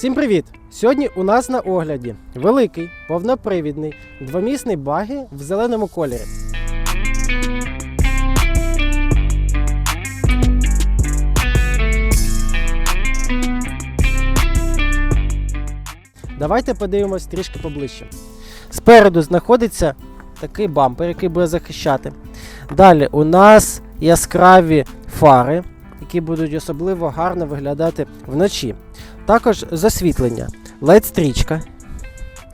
Всім привіт! Сьогодні у нас на огляді великий повнопривідний двомісний багі в зеленому кольорі. Давайте подивимось трішки поближче. Спереду знаходиться такий бампер, який буде захищати. Далі у нас яскраві фари, які будуть особливо гарно виглядати вночі. Також засвітлення, LED-стрічка,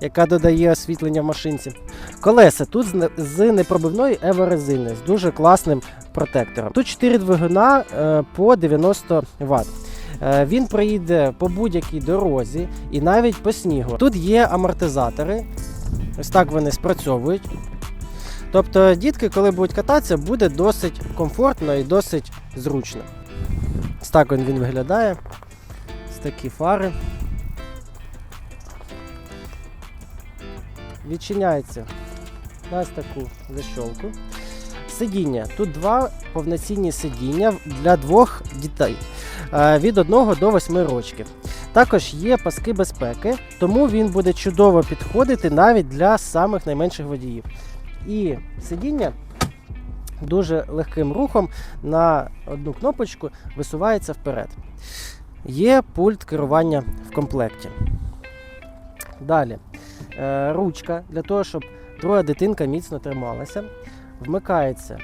яка додає освітлення в машинці. Колеса тут з непробивної еворезини з дуже класним протектором. Тут 4 двигуна е, по 90 Вт. Е, Він проїде по будь-якій дорозі і навіть по снігу. Тут є амортизатори, ось так вони спрацьовують. Тобто дітки, коли будуть кататися, буде досить комфортно і досить зручно. Ось так він, виглядає. Ось такі фари. Відчиняється на ось таку защолку. Сидіння. Тут два повноцінні сидіння для двох дітей е, від 1 до 8 років. Також є паски безпеки, тому він буде чудово підходити навіть для самих найменших водіїв. І сидіння дуже легким рухом на одну кнопочку висувається вперед. Є пульт керування в комплекті. Далі е, ручка для того, щоб друга дитинка міцно трималася. Вмикається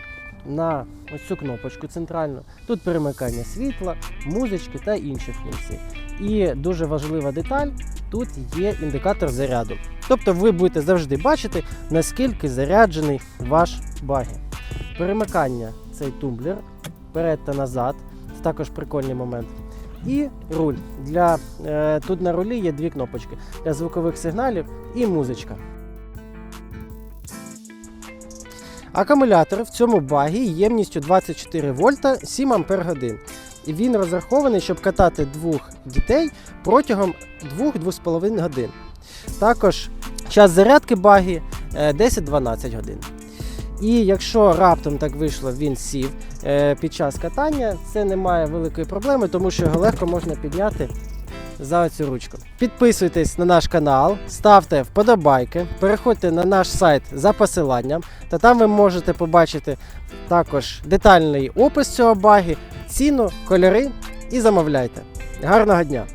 на ось цю кнопочку центральну. Тут перемикання світла, музички та інші функції. І дуже важлива деталь: тут є індикатор заряду. Тобто ви будете завжди бачити, наскільки заряджений ваш багі. Перемикання цей тумблер вперед та назад. Це також прикольний момент. І руль. Для, е, тут на рулі є дві кнопочки для звукових сигналів і музичка. Акумулятор в цьому багі ємністю 24 вольта 7 ампер годин. І він розрахований, щоб катати двох дітей протягом 2-2,5 годин. Також час зарядки багі е, 10-12 годин. І якщо раптом так вийшло, він сів е, під час катання, це не має великої проблеми, тому що його легко можна підняти за цю ручку. Підписуйтесь на наш канал, ставте вподобайки, переходьте на наш сайт за посиланням, та там ви можете побачити також детальний опис цього баги, ціну, кольори і замовляйте. Гарного дня!